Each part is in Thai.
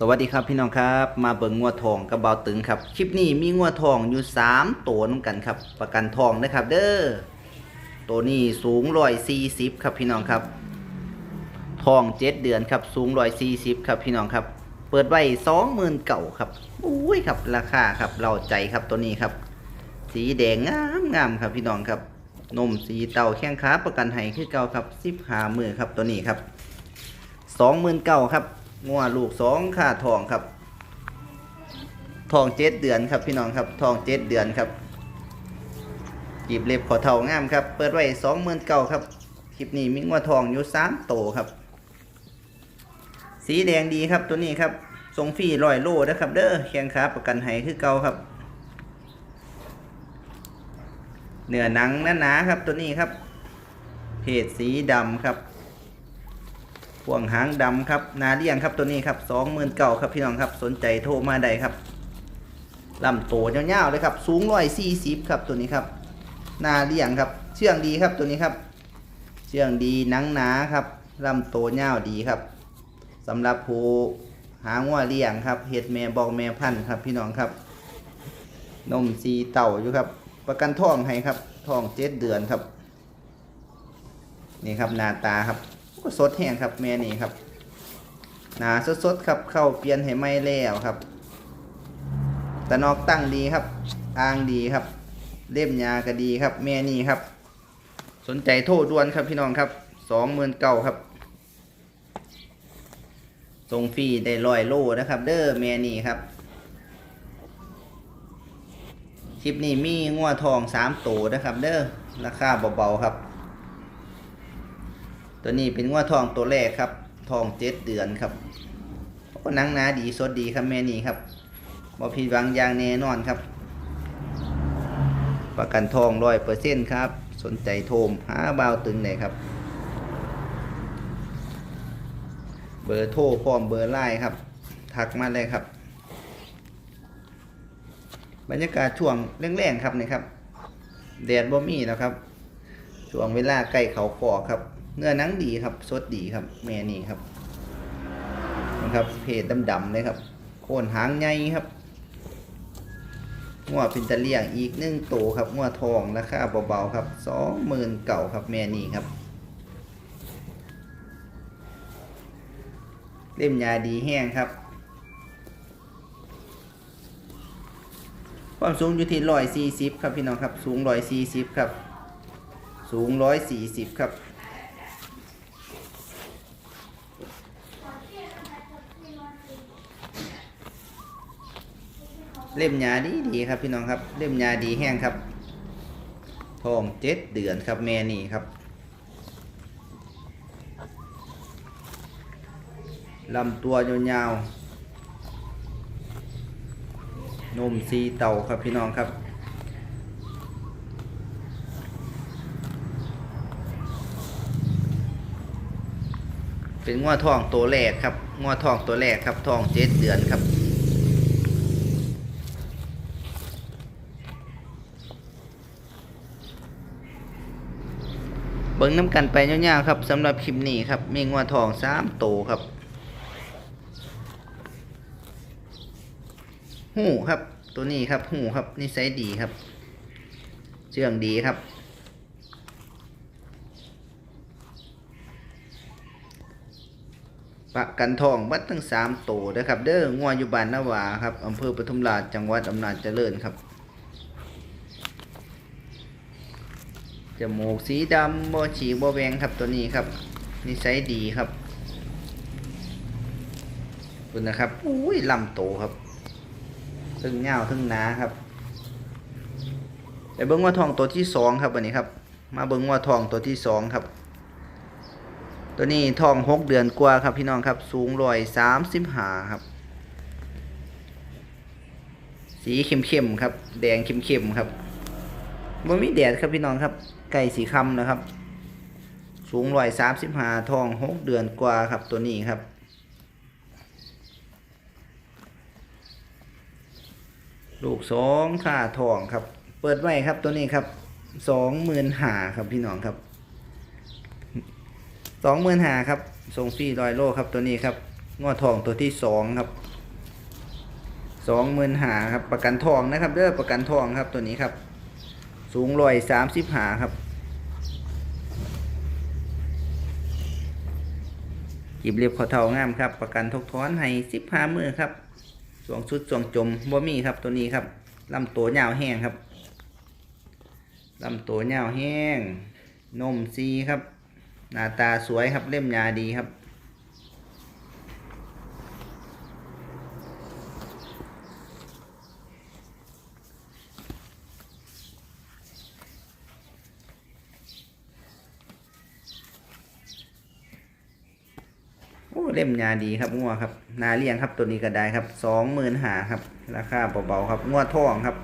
สวัสดีครับพี่น้องครับ มาเบิ่งงัวทองกับเบาตึงครับคลิปนี้มีงัวทองอยู่3ตัวน้ำกันครับ ประกันทองนะครับ เด้อตัวนี้สูง140ครับพี่น้องครับ ทองเจ็ดเดือนครับสูง140ครับพี่น้องครับ เปิดไว้20,000เก่าครับอุ้ยครับราคาครับเราใจครับตัวนี้ครับ สีแดงงามงามครับพี่น้องครับนมสีเต่าแข้งขาประกันให้คือเก่าครับ15มือครับตัวนี้ครับ20,000เก่าครับ งัวลูกสองค่าทองครับ ทองเจ็ดเดือนครับพี่น้องครับ ทองเจ็ดเดือนครับจีบเล็บขอเท่างามครับ เปิดไว้สองหมื่นเก้าครับ คลิปนี้มีงัวทองอยู่สามโตครับ สีแดงดีครับตัวนี้ครับทรงฟรีร้อยโลนะครับ เด้อแข้งขาประกันให้คือเก่าครับเนื้อหนังหนาๆครับตัวนี้ครับ เพศสีดำครับ วงหางดำครับนาเลียงครับตัวนี้ครับสองหมื่นเก่าครับพี่น้องครับสนใจโทรมาได้ครับลำโตยาวๆเลยครับสูงร้อยสี่สิบครับตัวนี้ครับนาเลียงครับเชื่องดีครับตัวนี้ครับ เชื่องดีหนังหนาครับลำโตยาวดีครับสำหรับผู้หางัวเลี้ยงครับเห็ดแม่บอกแม่พันธุ์ครับพี่น้องครับ นมสีเต่าอยู่ครับ ประกันท้องให้ครับท้องเจ็ดเดือนครับ นี่ครับหน้าตาครับ สดแห้งครับแม่นี่ครับหนาสดๆครับเข้าเปลี่ยนให้ไม่แล้วครับตะนอกตั้งดีครับอ่างดีครับ เล่มยาก็ดีครับ แม่นี่ครับ สนใจโทรด่วนครับพี่น้องครับสองหมื่นเก้าครับส่งฟรีได้ร้อยโลนะครับ เด้อแม่นี่ครับคลิปนี้มีงัวทองสามตัวนะครับ เด้อราคาเบาๆครับ ตัวนี้เป็นงัวทองตัวแรกครับ ทองเจ็ดเดือนครับโอ้หนังนาดีสดดีครับแม่นี่ครับบ่ผิดหวังอย่างแน่นอนครับ ประกันทองร้อยเปอร์เซ็นต์ครับ สนใจโทรมหาบ่าวตึงเลยครับ เบอร์โทรพร้อมเบอร์ไลน์ครับ ทักมาเลยครับ บรรยากาศช่วงแรงๆครับนี่ครับแดดบ่มีแล้วครับช่วงเวลาใกล้เขาคอครับ เนื้อหนังดีครับสดดีครับ แม่นี่ครับนะครับเพจดำๆเลยครับ โคนหางใหญ่ครับงัวเป็นตะเลียงอีกหนึ่งตัวครับงัวทองราคาเบาๆครับสองหมื่นเก่าครับแม่นี่ครับ เล่มยาดีแห้งครับความสูงอยู่ที่ร้อยสี่สิบครับพี่น้องครับ สูงร้อยสี่สิบครับ สูงร้อยสี่สิบครับ เล่มยาดีดีครับพี่น้องครับ เล่มยาดีแห้งครับทองเจ็ดเดือนครับแม่นี่ครับลำตัวยาวๆนมซีเต่าครับพี่น้องครับเป็นง้อทองตัวแรกครับง้อทองตัวแรกครับทองเจ็ดเดือนครับ เบิ้งน้ำกันไปยาวๆครับสำหรับคลิปนี้ครับ มีง้อทองสามโตครับหูครับ ตัวนี้ครับหูครับนิสัยดีครับเชื่องดีครับประกันทองวัดทั้งสามโตนะครับ เด้องัวอยู่บ้านนาวาครับอำเภอปทุมราชจังหวัดอำนาจเจริญครับ จมูกสีดำบ่ฉีกบ่แหวงครับตัวนี้ครับนิสัยดีครับคุณนะครับอุ้ยลำโตครับทึ่งเงาทึ่งหนาครับไปเบิ้งว่าทองตัวที่สองครับวันนี้ครับ มาเบิ้งว่าทองตัวที่สองครับ ตัวนี้ทองหกเดือนกว่าครับพี่น้องครับ สูงร้อยสามสิบห้าครับ สีเข้มๆครับ แดงเข้มๆครับบ่มีแดดครับพี่น้องครับ ไก่สีคำนะครับ สูงร้อยสามสิบห้าทองหกเดือนกว่าครับตัวนี้ครับ ลูกสองค่าทองครับ เปิดไว้ครับตัวนี้ครับสองหมื่นหาครับพี่น้องครับสองหมื่นหาครับส่งฟรีร้อยโลครับตัวนี้ครับงอทองตัวที่สองครับสองหมื่นหาครับประกันทองนะครับเด้อประกันทองครับตัวนี้ครับ สูงร้อยสามสิบหาครับกีบเรียบขอเท่างามครับ ประกันทกท้อนให้สิบห้ามือครับสวงชุดสวงจมบ่มีครับตัวนี้ครับลำตัวยาวแห้งครับลำตัวยาวแห้งนมซีครับ หน้าตาสวยครับเล่มยาดีครับ เล่มยาดีครับงัวครับ นาเลี้ยงครับตัวนี้ก็ได้ครับสองหมื่นหาครับ ราคาเบาๆครับงัวทองครับ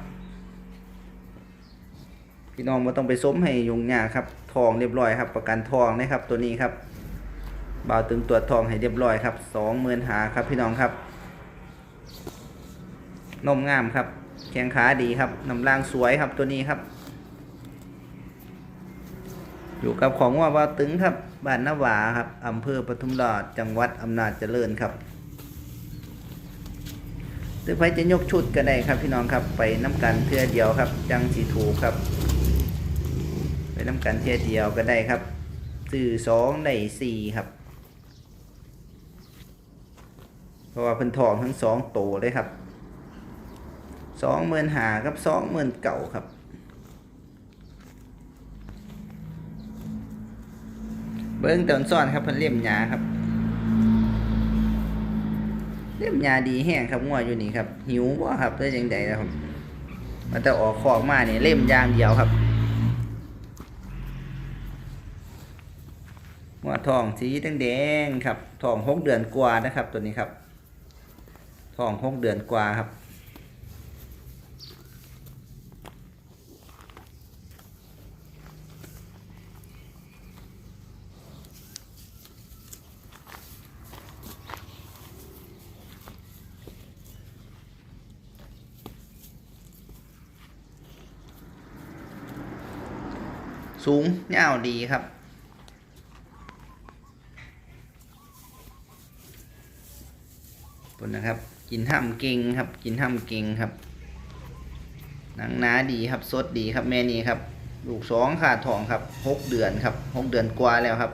พี่น้องม่ต้องไปซ้มให้ยุงยากครับทองเรียบร้อยครับ ประกันทองนะครับตัวนี้ครับบาวตึงตรวจทองให้เรียบร้อยครับสองหมื่นหาครับ พี่น้องครับนมงามครับแข้งขาดีครับน้ำล่างสวยครับตัวนี้ครับ อยู่กับของว่าว่าตึงครับ บ้านนาวาครับอำเภอปทุมราชจังหวัดอำนาจเจริญครับหรือไปจะยกชุดก็ได้ครับพี่น้องครับไปน้ำกันเทื่อเดียวครับ จังสีถูกครับ ไปน้ำกันเทื่อเดียวก็ได้ครับซื้อสองได้สี่ครับ เพราะว่าเพิ่นทองทั้งสองโตเลยครับสองหมื่นหากับสองหมื่นเก่าครับ เบิ้งตอนซ่อนครับเพิ่นเลี่ยมยาครับ เลี่ยมยาดีแห้งครับงัวอยู่นี่ครับ หิวบ่ครับได้ยังไงแล้วครับมันจะออกคอกมาเนี่ยเล่มยางเดียวครับงัวทองสีแดงๆครับทองหกเดือนกว่านะครับ ตัวนี้ครับทองหกเดือนกว่าครับ สูงยาดีครับ ปุ่นนะครับ กินห้ำเก่งครับ กินห้ำเก่งครับ หนังหนาดีครับสดดีครับแม่นี่ครับ ลูกสองขาดทองครับหกเดือนครับหกเดือนกว่าแล้วครับ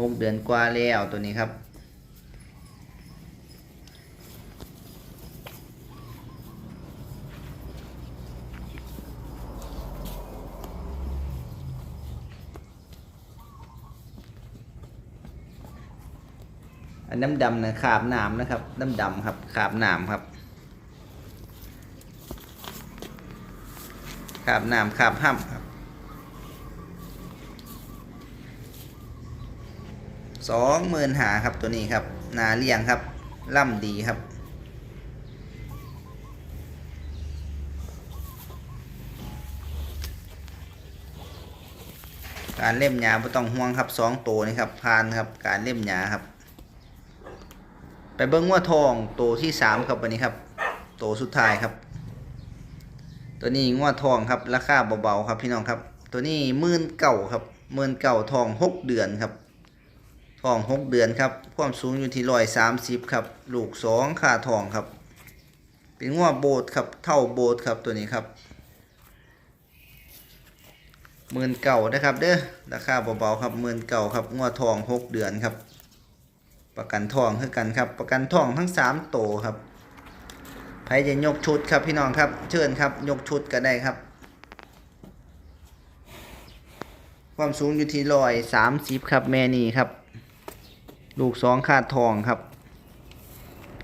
หกเดือนกว่าแล้วตัวนี้ครับ อันน้ำดำนะขาบหนามนะครับน้ำดำครับขาบหนามครับขาบหนามขาบห้ำครับสองหมื่นหาครับตัวนี้ครับนาเลี้ยงครับล่ำดีครับการเล่มยาไม่ต้องห่วงครับสองตัวนี่ครับพานครับการเล่มยาครับ ไปเบิ้งว่าทองตัวที่สามครับวันนี้ครับตัวสุดท้ายครับ ตัวนี้งวดทองครับราคาเบาๆครับพี่น้องครับ ตัวนี้มื่นเก่าครับมื่นเก่าทองหกเดือนครับทองหกเดือนครับความสูงอยู่ที่ร้อยสามสิบครับลูกสองค่าทองครับ เป็นงวดโบดครับเท่าโบดครับตัวนี้ครับมื่นเก่านะครับเด้อราคาเบาๆครับมื่นเก่าครับงวดทองหกเดือนครับ ประกันทองคือกันครับ ประกันทองทั้งสามโตครับใครจะยกชุดครับพี่น้องครับ เชิญครับ ยกชุดก็ได้ครับ ความสูงอยู่ที่ร้อยสามสิบครับ แม่นี่ครับ ลูกสองคาดทองครับ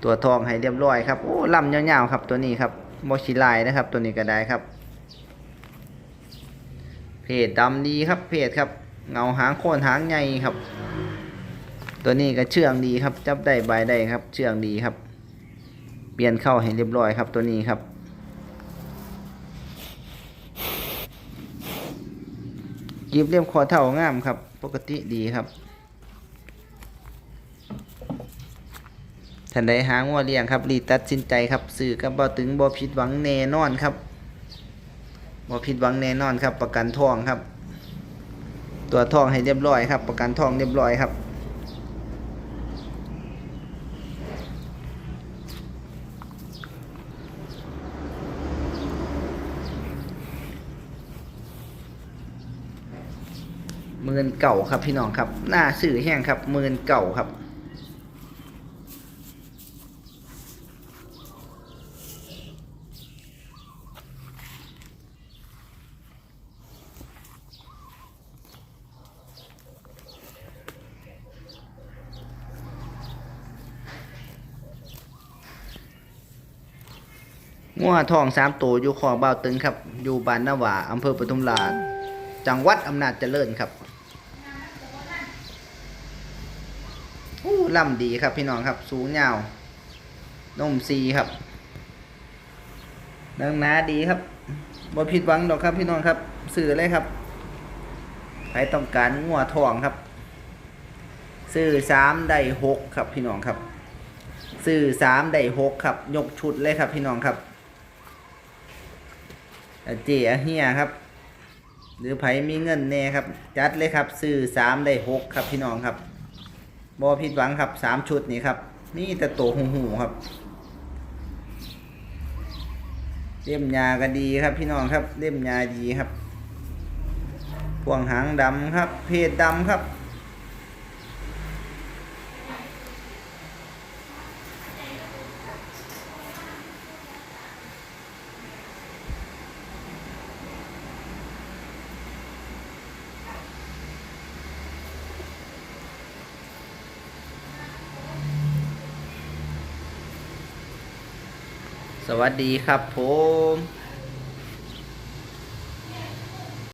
ตัวทองให้เรียบร้อยครับโอ้ลำยาวๆครับตัวนี้ครับโมชิลายนะครับ ตัวนี้ก็ได้ครับ เพจดำดีครับเพจครับ เงาหางโคนหางใหญ่ครับ ตัวนี้ก็เชื่องดีครับ จับได้ใบได้ครับ เชื่องดีครับ เปลี่ยนเข้าให้เรียบร้อยครับ ตัวนี้ครับ กีบเรียบคอเท่างามครับ ปกติดีครับท่านใดหางว่าเลี้ยงครับรีตัดสินใจครับสื่อกับบ่ตึงบ่ผิดหวังแน่นอนครับบ่ผิดหวังแน่นอนครับ ประกันทองครับ ตัวทองให้เรียบร้อยครับ ประกันทองเรียบร้อยครับ มื่นเก่าครับพี่น้องครับ หน้าสื่อแห้งครับมื่นเก่าครับงัวทองสามตัวอยู่คอบ่าวตึงครับ อยู่บ้านนาวาอำเภอปทุมราชจังหวัดอำนาจเจริญครับโอ้ ล่ำดีครับพี่น้องครับ สูงยาวนมซีครับเนื้อหนาดีครับบ่ผิดหวังดอกครับพี่น้องครับซื้อเลยครับใครต้องการงัวทองครับซื้อสามได้หกครับพี่น้องครับซื้อสามได้หกครับ ยกชุดเลยครับพี่น้องครับเจียเฮียครับ หรือไผมีเงินแน่ครับ จัดเลยครับซื้อสามได้หกครับพี่น้องครับ บอผิดหวังครับสามชุดนี้ครับนี่แต่โตหูหูครับเล่มยาก็ดีครับพี่น้องครับเล่มยาดีครับพวงหางดำครับ เพศดำครับ วัสดีครับผม